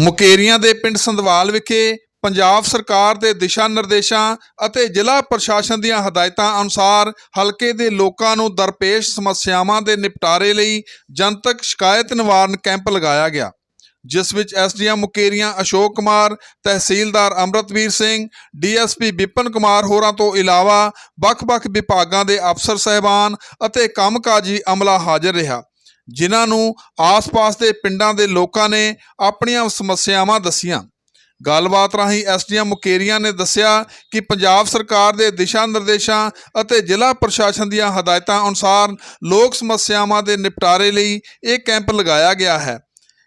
ਮੁਕੇਰੀਆਂ ਦੇ ਪਿੰਡ ਸੰਧਵਾਲ ਵਿਖੇ ਪੰਜਾਬ ਸਰਕਾਰ ਦੇ ਦਿਸ਼ਾ ਨਿਰਦੇਸ਼ਾਂ ਅਤੇ ਜ਼ਿਲ੍ਹਾ ਪ੍ਰਸ਼ਾਸਨ ਦੀਆਂ ਹਦਾਇਤਾਂ ਅਨੁਸਾਰ ਹਲਕੇ ਦੇ ਲੋਕਾਂ ਨੂੰ ਦਰਪੇਸ਼ ਸਮੱਸਿਆਵਾਂ ਦੇ ਨਿਪਟਾਰੇ ਲਈ ਜਨਤਕ ਸ਼ਿਕਾਇਤ ਨਿਵਾਰਨ ਕੈਂਪ ਲਗਾਇਆ ਗਿਆ, ਜਿਸ ਵਿੱਚ ਐਸਡੀਐਮ ਮੁਕੇਰੀਆਂ ਅਸ਼ੋਕ ਕੁਮਾਰ, ਤਹਿਸੀਲਦਾਰ ਅਮਰਤਵੀਰ ਸਿੰਘ, ਡੀਐਸਪੀ ਵਿਪਨ ਕੁਮਾਰ ਹੋਰਾਂ ਤੋਂ ਇਲਾਵਾ ਵੱਖ-ਵੱਖ ਵਿਭਾਗਾਂ ਦੇ ਅਫਸਰ, ਸਹਿਬਾਨ ਅਤੇ ਕੰਮਕਾਜੀ ਅਮਲਾ ਹਾਜ਼ਰ ਰਿਹਾ। ਜਿਨ੍ਹਾਂ ਨੂੰ ਆਸ-ਪਾਸ ਦੇ ਪਿੰਡਾਂ ਦੇ ਲੋਕਾਂ ਨੇ ਆਪਣੀਆਂ ਸਮੱਸਿਆਵਾਂ ਦੱਸੀਆਂ। ਗੱਲਬਾਤ ਰਾਹੀਂ ਐਸਡੀਐਮ ਮੁਕੇਰੀਆਂ ਨੇ ਦੱਸਿਆ ਕਿ ਪੰਜਾਬ ਸਰਕਾਰ ਦੇ ਦਿਸ਼ਾ ਨਿਰਦੇਸ਼ਾਂ ਅਤੇ ਜ਼ਿਲ੍ਹਾ ਪ੍ਰਸ਼ਾਸਨ ਦੀਆਂ ਹਦਾਇਤਾਂ ਅਨੁਸਾਰ ਲੋਕ ਸਮੱਸਿਆਵਾਂ ਦੇ ਨਿਪਟਾਰੇ ਲਈ ਇਹ ਕੈਂਪ ਲਗਾਇਆ ਗਿਆ ਹੈ।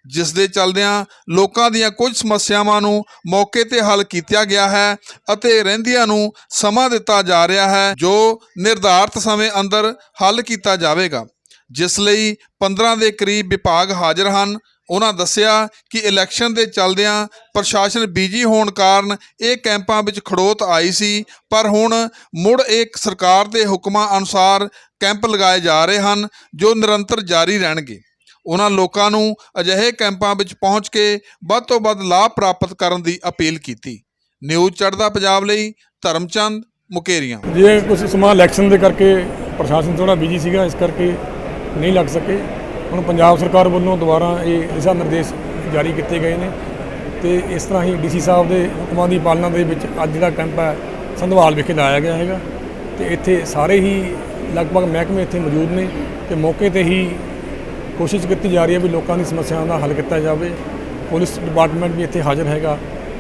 ਜਿਸ ਦੇ ਚੱਲਦਿਆਂ ਲੋਕਾਂ ਦੀਆਂ ਕੁਝ ਸਮੱਸਿਆਵਾਂ ਨੂੰ ਮੌਕੇ ਤੇ ਹੱਲ ਕੀਤਾ ਗਿਆ ਹੈ ਅਤੇ ਰਹਿੰਦੀਆਂ ਨੂੰ ਸਮਾਂ ਦਿੱਤਾ ਜਾ ਰਿਹਾ ਹੈ ਜੋ ਨਿਰਧਾਰਤ ਸਮੇਂ ਅੰਦਰ ਹੱਲ ਕੀਤਾ ਜਾਵੇਗਾ। ਜਿਸ ਲਈ 15 ਦੇ ਕਰੀਬ ਵਿਭਾਗ ਹਾਜ਼ਰ ਹਨ। ਉਹਨਾਂ ਦੱਸਿਆ ਕਿ ਇਲੈਕਸ਼ਨ ਦੇ ਚੱਲਦਿਆਂ ਪ੍ਰਸ਼ਾਸਨ ਬਿਜ਼ੀ ਹੋਣ ਕਾਰਨ ਇਹ ਕੈਂਪਾਂ ਵਿੱਚ ਖੜੋਤ ਆਈ ਸੀ, ਪਰ ਹੁਣ ਮੁੜ ਇੱਕ ਸਰਕਾਰ ਦੇ ਹੁਕਮਾਂ ਅਨੁਸਾਰ ਕੈਂਪ ਲਗਾਏ ਜਾ ਰਹੇ ਹਨ, ਜੋ ਨਿਰੰਤਰ ਜਾਰੀ ਰਹਿਣਗੇ। ਉਹਨਾਂ ਲੋਕਾਂ ਨੂੰ ਅਜਿਹੇ ਕੈਂਪਾਂ ਵਿੱਚ ਪਹੁੰਚ ਕੇ ਵੱਧ ਤੋਂ ਵੱਧ ਲਾਭ ਪ੍ਰਾਪਤ ਕਰਨ ਦੀ ਅਪੀਲ ਕੀਤੀ। ਨਿਊਜ਼ ਚੜ੍ਹਦਾ ਪੰਜਾਬ ਲਈ, ਧਰਮਚੰਦ ਮੁਕੇਰੀਆਂ। ਜੇ ਕੁਝ ਸਮਾਂ ਇਲੈਕਸ਼ਨ ਦੇ ਕਰਕੇ ਪ੍ਰਸ਼ਾਸਨ ਥੋੜਾ ਬਿਜ਼ੀ ਸੀਗਾ, ਇਸ ਕਰਕੇ ਨਹੀਂ ਲੱਗ ਸਕੇ। ਹੁਣ ਪੰਜਾਬ ਸਰਕਾਰ ਵੱਲੋਂ ਦੁਬਾਰਾ ਇਹ ਦਿਸ਼ਾ ਨਿਰਦੇਸ਼ ਜਾਰੀ ਕੀਤੇ ਗਏ ਨੇ ਤੇ ਇਸ ਤਰ੍ਹਾਂ ਹੀ ਡੀਸੀ ਸਾਹਿਬ ਦੇ ਹੁਕਮਾਂ ਦੀ ਪਾਲਣਾ ਦੇ ਵਿੱਚ ਅੱਜ ਦਾ ਕੈਂਪ ਹੈ, ਸੰਧਵਾਲ ਵਿਖੇ ਲਾਇਆ ਗਿਆ ਹੈਗਾ। ਤੇ ਇੱਥੇ ਸਾਰੇ ਹੀ ਲਗਭਗ ਮਹਿਕਮੇ ਇੱਥੇ ਮੌਜੂਦ ਨੇ ਤੇ ਮੌਕੇ ਤੇ ਹੀ ਕੋਸ਼ਿਸ਼ ਕੀਤੀ ਜਾ ਰਹੀ ਹੈ ਵੀ ਲੋਕਾਂ ਦੀ ਸਮੱਸਿਆਵਾਂ ਦਾ ਹੱਲ ਕੀਤਾ ਜਾਵੇ। ਪੁਲਿਸ ਡਿਪਾਰਟਮੈਂਟ ਵੀ ਇੱਥੇ ਹਾਜ਼ਰ ਹੈਗਾ।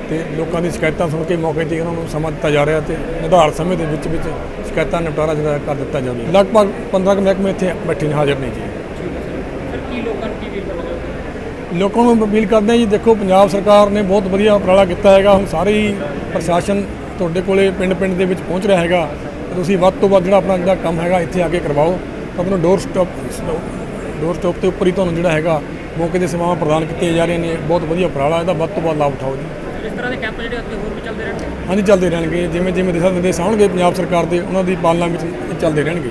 ਤੇ ਲੋਕਾਂ ਦੀ ਸ਼ਿਕਾਇਤਾਂ ਸੁਣ ਕੇ ਮੌਕੇ ਤੇ ਉਹਨਾਂ ਨੂੰ ਸਮਾਂ ਦਿੱਤਾ ਜਾ ਰਿਹਾ ਤੇ ਨਿਰਧਾਰਤ ਸਮੇਂ ਦੇ ਵਿੱਚ ਵਿੱਚ ਸ਼ਿਕਾਇਤਾਂ ਨਿਪਟਾਰਾ ਜਿਹੜਾ ਕਰ ਦਿੱਤਾ ਜਾਵੇ। ਲਗਭਗ 15 ਕੁ ਮਹਿਕਮੇ ਇੱਥੇ ਬੈਠੇ ਨੇ ਹਾਜ਼ਰ ਨੇ ਜੀ। ਲੋਕਾਂ ਨੂੰ ਅਪੀਲ ਕਰਦੇ ਹਾਂ ਜੀ ਦੇਖੋ ਪੰਜਾਬ ਸਰਕਾਰ ਨੇ ਬਹੁਤ ਵਧੀਆ ਉਪਰਾਲਾ ਕੀਤਾ ਹੈਗਾ ਹੁਣ ਸਾਰੇ ਹੀ ਪ੍ਰਸ਼ਾਸਨ ਤੁਹਾਡੇ ਕੋਲੇ ਪਿੰਡ ਪਿੰਡ ਦੇ ਵਿੱਚ ਪਹੁੰਚ ਰਿਹਾ ਹੈਗਾ ਤੁਸੀਂ ਵੱਧ ਤੋਂ ਵੱਧ ਜਿਹੜਾ ਆਪਣਾ ਜਿਹੜਾ ਕੰਮ ਹੈਗਾ ਇੱਥੇ ਆ ਕੇ ਕਰਵਾਓ। ਤੁਹਾਨੂੰ ਡੋਰ ਸਟਾਪ ਡੋਰ ਸਟਾਪ ਤੇ ਉੱਪਰ ਹੀ ਤੁਹਾਨੂੰ ਜਿਹੜਾ ਹੈਗਾ ਮੌਕੇ ਦੇ ਸੇਵਾਵਾਂ ਪ੍ਰਦਾਨ ਕੀਤੀਆਂ ਜਾ ਰਹੀਆਂ ਨੇ ਬਹੁਤ ਵਧੀਆ ਉਪਰਾਲਾ ਇਹਦਾ ਵੱਧ ਤੋਂ ਵੱਧ ਲਾਭ ਉਠਾਓ ਜੀ। ਇਸ ਤਰ੍ਹਾਂ ਦੇ ਕੈਂਪ ਜਿਹੜੇ ਅੱਗੇ ਹੋਰ ਵੀ ਚੱਲਦੇ ਰਹਿਣਗੇ? ਹਾਂਜੀ, ਚੱਲਦੇ ਰਹਿਣਗੇ। ਜਿਵੇਂ ਜਿਵੇਂ ਦਿਸ਼ਾ ਨਿਰਦੇਸ਼ ਆਉਣਗੇ ਪੰਜਾਬ ਸਰਕਾਰ ਦੇ, ਉਹਨਾਂ ਦੀ ਪਾਲਣਾ ਵਿੱਚ ਚੱਲਦੇ ਰਹਿਣਗੇ।